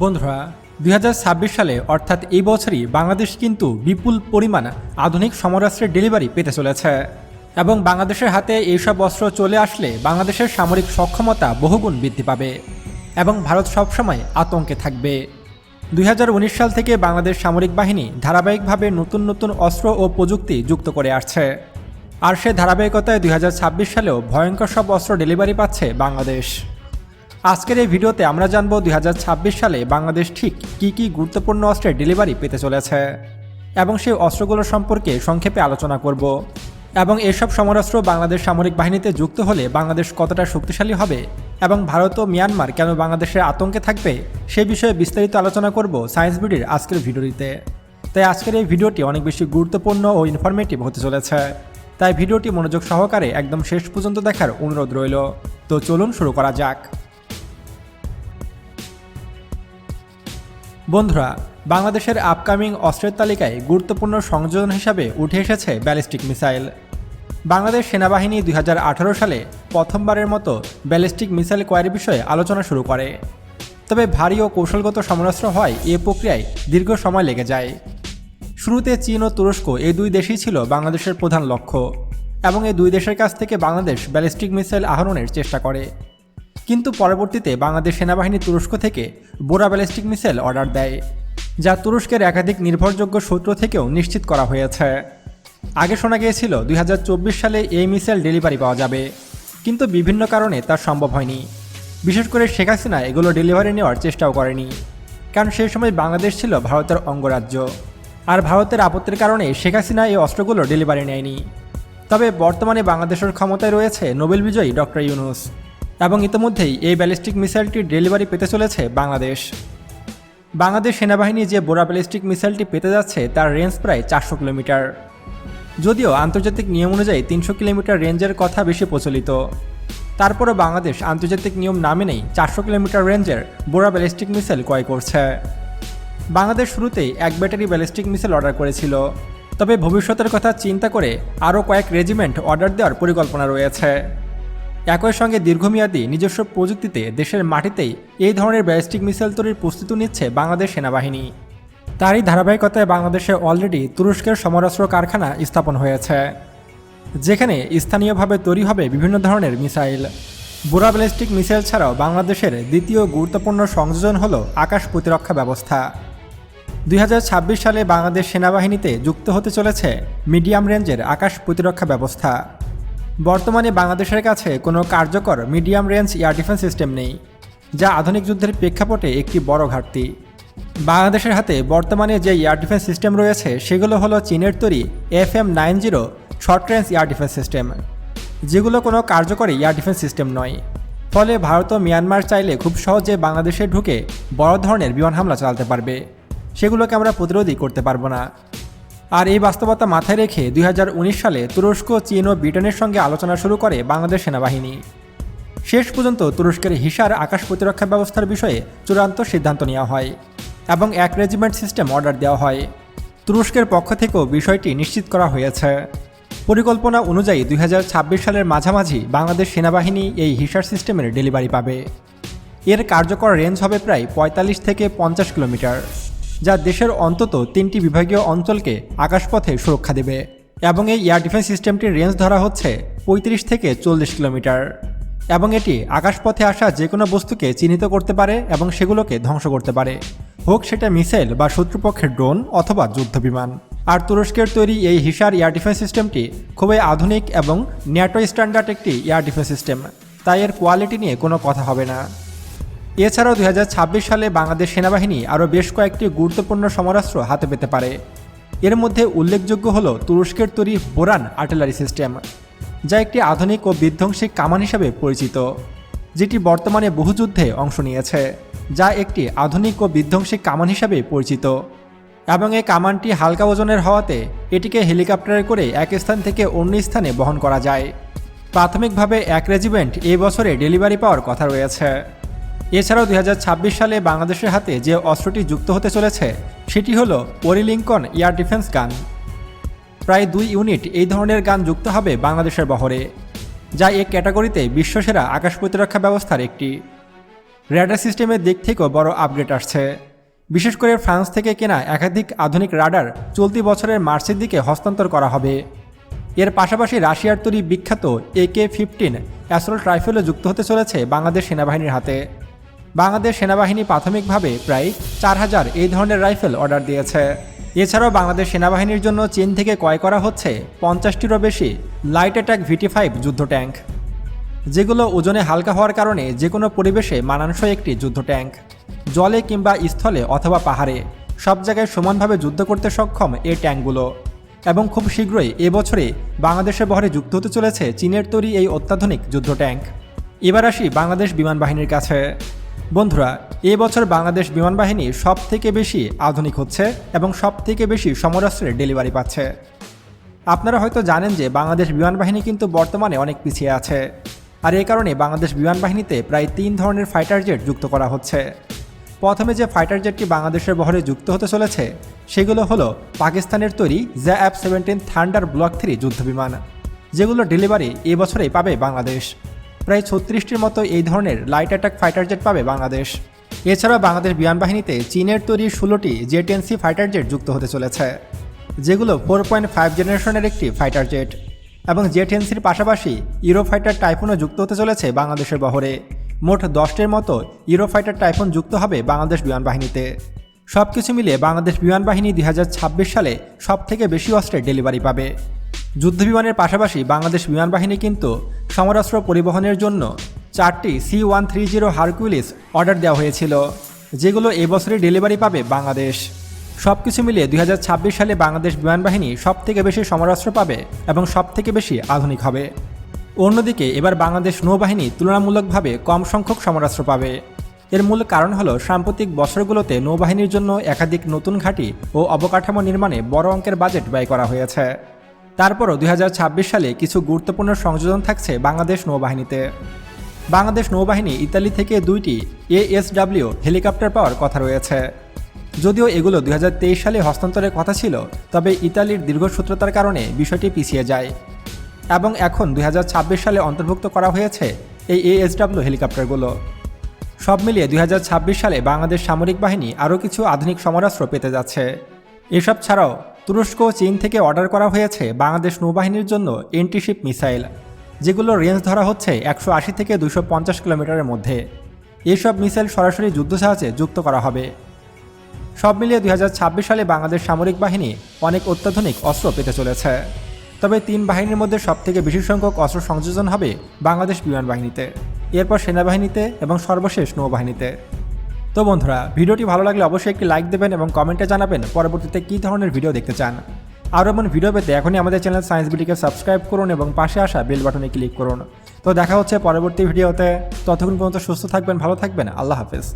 বন্ধুরা, দুই হাজার ছাব্বিশ সালে, অর্থাৎ এই বছরই বাংলাদেশ কিন্তু বিপুল পরিমাণ আধুনিক সমরাস্ত্রের ডেলিভারি পেতে চলেছে। এবং বাংলাদেশের হাতে এইসব অস্ত্র চলে আসলে বাংলাদেশের সামরিক সক্ষমতা বহুগুণ বৃদ্ধি পাবে এবং ভারত সবসময় আতঙ্কে থাকবে। দুই হাজার উনিশ সাল থেকে বাংলাদেশ সামরিক বাহিনী ধারাবাহিকভাবে নতুন নতুন অস্ত্র ও প্রযুক্তি যুক্ত করে আসছে। আর সে ধারাবাহিকতায় দুই হাজার ছাব্বিশ সালেও ভয়ঙ্কর সব অস্ত্র ডেলিভারি পাচ্ছে বাংলাদেশ। আজকের এই ভিডিওতে আমরা জানব দুই হাজার ছাব্বিশ সালে বাংলাদেশ ঠিক কী কী গুরুত্বপূর্ণ অস্ত্রের ডেলিভারি পেতে চলেছে এবং সেই অস্ত্রগুলো সম্পর্কে সংক্ষেপে আলোচনা করব। এবং এসব সমরাস্ত্র বাংলাদেশ সামরিক বাহিনীতে যুক্ত হলে বাংলাদেশ কতটা শক্তিশালী হবে এবং ভারত ও মিয়ানমার কেন বাংলাদেশের আতঙ্কে থাকবে সে বিষয়ে বিস্তারিত আলোচনা করব সায়েন্স বিডির আজকের ভিডিওটিতে। তাই আজকের এই ভিডিওটি অনেক বেশি গুরুত্বপূর্ণ ও ইনফরমেটিভ হতে চলেছে। তাই ভিডিওটি মনোযোগ সহকারে একদম শেষ পর্যন্ত দেখার অনুরোধ রইল। তো চলুন শুরু করা যাক। বন্ধুরা, বাংলাদেশের আপকামিং অস্ত্রের তালিকায় গুরুত্বপূর্ণ সংযোজন হিসাবে উঠে এসেছে ব্যালিস্টিক মিসাইল। বাংলাদেশ সেনাবাহিনী দুই হাজার আঠারো সালে প্রথমবারের মতো ব্যালিস্টিক মিসাইল ক্রয়ের বিষয়ে আলোচনা শুরু করে। তবে ভারী ও কৌশলগত সমরাস্ত্র হয় এ প্রক্রিয়ায় দীর্ঘ সময় লেগে যায়। শুরুতে চীন ও তুরস্ক এই দুই দেশই ছিল বাংলাদেশের প্রধান লক্ষ্য এবং এই দুই দেশের কাছ থেকে বাংলাদেশ ব্যালিস্টিক মিসাইল আহরণের চেষ্টা করে। কিন্তু পরবর্তীতে বাংলাদেশ সেনাবাহিনী তুরস্ক থেকে বোরা ব্যালিস্টিক মিসাইল অর্ডার দেয়, যা তুরস্কের একাধিক নির্ভরযোগ্য সূত্র থেকেও নিশ্চিত করা হয়েছে। আগে শোনা গিয়েছিল দুই হাজার চব্বিশ সালে এই মিসাইল ডেলিভারি পাওয়া যাবে, কিন্তু বিভিন্ন কারণে তা সম্ভব হয়নি। বিশেষ করে শেখ হাসিনা এগুলো ডেলিভারি নেওয়ার চেষ্টাও করেনি, কারণ সেই সময় বাংলাদেশ ছিল ভারতের অঙ্গরাজ্য। আর ভারতের আপত্তির কারণে শেখ হাসিনা এই অস্ত্রগুলো ডেলিভারি নেয়নি। তবে বর্তমানে বাংলাদেশের ক্ষমতায় রয়েছে নোবেল বিজয়ী ডক্টর ইউনুস। এবং ইতিমধ্যেই এই ব্যালিস্টিক মিসাইলটির ডেলিভারি পেতে চলেছে বাংলাদেশ। বাংলাদেশ সেনাবাহিনী যে বোরা ব্যালিস্টিক মিসাইলটি পেতে যাচ্ছে তার রেঞ্জ প্রায় চারশো কিলোমিটার। যদিও আন্তর্জাতিক নিয়ম অনুযায়ী তিনশো কিলোমিটার রেঞ্জের কথা বেশি প্রচলিত। তারপরও বাংলাদেশ আন্তর্জাতিক নিয়ম না মেনেই চারশো কিলোমিটার রেঞ্জের বোরা ব্যালিস্টিক মিসাইল ক্রয় করছে। বাংলাদেশ শুরুতেই এক ব্যাটারি ব্যালিস্টিক মিসাইল অর্ডার করেছিল। তবে ভবিষ্যতের কথা চিন্তা করে আরও কয়েক রেজিমেন্ট অর্ডার দেওয়ার পরিকল্পনা রয়েছে। একই সঙ্গে দীর্ঘমেয়াদী নিজস্ব প্রযুক্তিতে দেশের মাটিতেই এই ধরনের ব্যালিস্টিক মিসাইল তৈরির প্রস্তুতি নিচ্ছে বাংলাদেশ সেনাবাহিনী। তারই ধারাবাহিকতায় বাংলাদেশে অলরেডি তুরস্কের সমরাস্ত্র কারখানা স্থাপন হয়েছে, যেখানে স্থানীয়ভাবে তৈরি হবে বিভিন্ন ধরনের মিসাইল। বুড়া ব্যালিস্টিক মিসাইল ছাড়াও বাংলাদেশের দ্বিতীয় গুরুত্বপূর্ণ সংযোজন হল আকাশ প্রতিরক্ষা ব্যবস্থা। দুই হাজার ছাব্বিশ সালে বাংলাদেশ সেনাবাহিনীতে যুক্ত হতে চলেছে মিডিয়াম রেঞ্জের আকাশ প্রতিরক্ষা ব্যবস্থা। বর্তমানে বাংলাদেশের কাছে কোনো কার্যকর medium range air defence system নেই, যা আধুনিক যুদ্ধের প্রেক্ষাপটে একটি বড় ঘাটতি। বাংলাদেশের হাতে বর্তমানে যে এয়ার ডিফেন্স সিস্টেম রয়েছে, সেগুলো হলো চীনের তৈরি F M nine zero short range air defence system, যেগুলো কোনো কার্যকরী এয়ার ডিফেন্স সিস্টেম নয়। ফলে ভারত ও মিয়ানমার চাইলে খুব সহজে বাংলাদেশে ঢুকে বড় ধরনের বিমান হামলা চালাতে পারবে। সেগুলোকে আমরা প্রতিরোধই করতে পারব না। আর এই বাস্তবতা মাথায় রেখে দুই হাজার উনিশ সালে তুরস্ক, চীন ও ব্রিটেনের সঙ্গে আলোচনা শুরু করে বাংলাদেশ সেনাবাহিনী। শেষ পর্যন্ত তুরস্কের হিসার আকাশ প্রতিরক্ষা ব্যবস্থার বিষয়ে চূড়ান্ত সিদ্ধান্ত নেওয়া হয় এবং এক রেজিমেন্ট সিস্টেম অর্ডার দেওয়া হয়। তুরস্কের পক্ষ থেকেও বিষয়টি নিশ্চিত করা হয়েছে। পরিকল্পনা অনুযায়ী দুই হাজার ছাব্বিশ সালের মাঝামাঝি বাংলাদেশ সেনাবাহিনী এই হিসার সিস্টেমের ডেলিভারি পাবে। এর কার্যকর রেঞ্জ হবে প্রায় পঁয়তাল্লিশ থেকে পঞ্চাশ কিলোমিটার। যা দেশের অন্তত তিনটি বিভাগীয় অঞ্চলকে আকাশপথে সুরক্ষা দেবে এবং এই এয়ার ডিফেন্স সিস্টেমটির রেঞ্জ ধরা হচ্ছে পঁয়ত্রিশ থেকে চল্লিশ কিলোমিটার। এবং এটি আকাশপথে আসা যে কোনো বস্তুকে চিহ্নিত করতে পারে এবং সেগুলোকে ধ্বংস করতে পারে। হোক সেটা মিসাইল বা শত্রুপক্ষের ড্রোন অথবা যুদ্ধবিমান। আর তুরস্কের তৈরি এই হিসার এয়ার ডিফেন্স সিস্টেমটি খুবই আধুনিক এবং ন্যাটো স্ট্যান্ডার্ড একটি এয়ার ডিফেন্স সিস্টেম। তাই এর কোয়ালিটি নিয়ে কোনো কথা হবে না। এছাড়াও দু হাজার ছাব্বিশ সালে বাংলাদেশ সেনাবাহিনী আরও বেশ কয়েকটি গুরুত্বপূর্ণ সমরাস্ত্র হাতে পেতে পারে। এর মধ্যে উল্লেখযোগ্য হল তুরস্কের তৈরি বোরান আর্টিলারি সিস্টেম, যা একটি আধুনিক ও বিধ্বংসী কামান হিসাবে পরিচিত, যেটি বর্তমানে বহু যুদ্ধে অংশ নিয়েছে, যা একটি আধুনিক ও বিধ্বংসী কামান হিসাবে পরিচিত। এবং এই কামানটি হালকা ওজনের হওয়াতে এটিকে হেলিকপ্টারে করে এক স্থান থেকে অন্য স্থানে বহন করা যায়। প্রাথমিকভাবে এক রেজিমেন্ট এই বছরে ডেলিভারি পাওয়ার কথা রয়েছে। এছাড়াও দু হাজার ছাব্বিশ সালে বাংলাদেশের হাতে যে অস্ত্রটি যুক্ত হতে চলেছে, সেটি হলো ওরিলিঙ্কন এয়ার ডিফেন্স গান। প্রায় দুই ইউনিট এই ধরনের গান যুক্ত হবে বাংলাদেশের বহরে, যা এ ক্যাটাগরিতে বিশ্বসেরা আকাশ প্রতিরক্ষা ব্যবস্থার একটি। র্যাডার সিস্টেমের দিক থেকেও বড় আপগ্রেড আসছে। বিশেষ করে ফ্রান্স থেকে কেনা একাধিক আধুনিক রাডার চলতি বছরের মার্চের দিকে হস্তান্তর করা হবে। এর পাশাপাশি রাশিয়ার তৈরি বিখ্যাত একে ফিফটিন অ্যাসল্ট রাইফেলও যুক্ত হতে চলেছে বাংলাদেশ সেনাবাহিনীর হাতে। বাংলাদেশ সেনাবাহিনী প্রাথমিকভাবে প্রায় চার হাজার এই ধরনের রাইফেল অর্ডার দিয়েছে। এছাড়াও বাংলাদেশ সেনাবাহিনীর জন্য চীন থেকে ক্রয় করা হচ্ছে পঞ্চাশটিরও বেশি লাইট অ্যাটাক ভিটি ফাইভ যুদ্ধ ট্যাঙ্ক, যেগুলো ওজনে হালকা হওয়ার কারণে যে কোনো পরিবেশে মানানসই একটি যুদ্ধ ট্যাঙ্ক, জলে কিংবা স্থলে অথবা পাহাড়ে সব জায়গায় সমানভাবে যুদ্ধ করতে সক্ষম এই ট্যাঙ্কগুলো। এবং খুব শীঘ্রই এবছরে বাংলাদেশের বহরে যুক্ত হতে চলেছে চীনের তৈরি এই অত্যাধুনিক যুদ্ধ ট্যাঙ্ক। এবার আসি বাংলাদেশ বিমান বাহিনীর কাছে। বন্ধুরা এবছর বাংলাদেশ বিমান বাহিনী সব থেকে বেশি আধুনিক হচ্ছে এবং সব থেকে বেশি সমরাস্ত্রের ডেলিভারি পাচ্ছে। আপনারা হয়তো জানেন যে বাংলাদেশ বিমান বাহিনী কিন্তু বর্তমানে অনেক পিছিয়ে আছে। আর এ কারণে বাংলাদেশ বিমান বাহিনীতে প্রায় তিন ধরনের ফাইটার জেট যুক্ত করা হচ্ছে। প্রথমে যে ফাইটার জেটটি বাংলাদেশের বহরে যুক্ত হতে চলেছে, সেগুলো হলো পাকিস্তানের তৈরি J F seventeen thunder block three যুদ্ধবিমান, যেগুলো ডেলিভারি এবছরেই পাবে বাংলাদেশ। প্রায় ছত্রিশটির মতো এই ধরনের লাইট অ্যাটাক ফাইটার জেট পাবে বাংলাদেশ। এছাড়াও বাংলাদেশ বিমান বাহিনীতে চীনের তৈরি ষোলোটি জেটেনসি ফাইটার জেট যুক্ত হতে চলেছে, যেগুলো ফোর পয়েন্ট ফাইভ জেনারেশনের একটি ফাইটার জেট এবং জেট এনসির পাশাপাশি ইউরো ফাইটার টাইফুনও যুক্ত হতে চলেছে বাংলাদেশের বহরে। মোট দশটির মতো ইউরো ফাইটার টাইফুন যুক্ত হবে বাংলাদেশ বিমান বাহিনীতে। সব কিছু মিলিয়ে বাংলাদেশ বিমান বাহিনী দুই সালে সব থেকে বেশি অস্ত্রের ডেলিভারি পাবে। যুদ্ধ বিমানের পাশাপাশি বাংলাদেশ বিমান বাহিনী কিন্তু সমরাস্ত্র পরিবহনের জন্য চারটি C one three zero Hercules order দেওয়া হয়েছিল, যেগুলো এবছরই ডেলিভারি পাবে বাংলাদেশ। সব কিছু মিলিয়ে দুই হাজার ছাব্বিশ সালে বাংলাদেশ বিমান বাহিনী সব থেকে বেশি সমরাস্ত্র পাবে এবং সব থেকে বেশি আধুনিক হবে। অন্যদিকে, এবার বাংলাদেশ নৌবাহিনী তুলনামূলকভাবে কম সংখ্যক সমরাস্ত্র পাবে। এর মূল কারণ হলো সাম্প্রতিক বছরগুলোতে নৌবাহিনীর জন্য একাধিক নতুন ঘাঁটি ও অবকাঠামো নির্মাণে বড় অঙ্কের বাজেট ব্যয় করা হয়েছে। তারপরও দুই হাজার ছাব্বিশ সালে কিছু গুরুত্বপূর্ণ সংযোজন থাকছে বাংলাদেশ নৌবাহিনীতে। বাংলাদেশ নৌবাহিনী ইতালি থেকে দুইটি এএসডাব্লিউ হেলিকপ্টার পাওয়ার কথা রয়েছে। যদিও এগুলো দু হাজার তেইশ সালে হস্তান্তরের কথা ছিল, তবে ইতালির দীর্ঘসূত্রতার কারণে বিষয়টি পিছিয়ে যায়। এবং এখন দুই হাজার ছাব্বিশ সালে অন্তর্ভুক্ত করা হয়েছে এই এএসডাব্লিউ হেলিকপ্টারগুলো। সব মিলিয়ে দুই হাজার ছাব্বিশ সালে বাংলাদেশ সামরিক বাহিনী আরও কিছু আধুনিক সমরাস্ত্র পেতে যাচ্ছে। এসব ছাড়াও তুরস্ক চীন থেকে অর্ডার করা হয়েছে বাংলাদেশ নৌবাহিনীর জন্য এন্টিশিপ মিসাইল, যেগুলো রেঞ্জ ধরা হচ্ছে একশো আশি থেকে দুশো পঞ্চাশ কিলোমিটারের মধ্যে। এসব মিসাইল সরাসরি যুদ্ধজাহাজে যুক্ত করা হবে। সব মিলিয়ে দুই হাজার ছাব্বিশ সালে বাংলাদেশ সামরিক বাহিনী অনেক অত্যাধুনিক অস্ত্র পেতে চলেছে। তবে তিন বাহিনীর মধ্যে সবথেকে বেশি সংখ্যক অস্ত্র সংযোজন হবে বাংলাদেশ বিমান বাহিনীতে। এরপর সেনাবাহিনীতে এবং সর্বশেষ নৌবাহিনীতে। তো বন্ধুরা, ভিডিওটি ভালো লাগলে অবশ্যই একটি লাইক দেবেন এবং কমেন্টে জানাবেন পরবর্তীতে কী ধরনের ভিডিও দেখতে চান। আরও এমন ভিডিও পেতে এখনই আমাদের চ্যানেল সায়েন্স বিটিকে সাবস্ক্রাইব করুন এবং পাশে আসা বেল বাটনে ক্লিক করুন। তো দেখা হচ্ছে পরবর্তী ভিডিওতে ততক্ষণ পর্যন্ত সুস্থ থাকবেন, ভালো থাকবেন। আল্লাহ হাফেজ।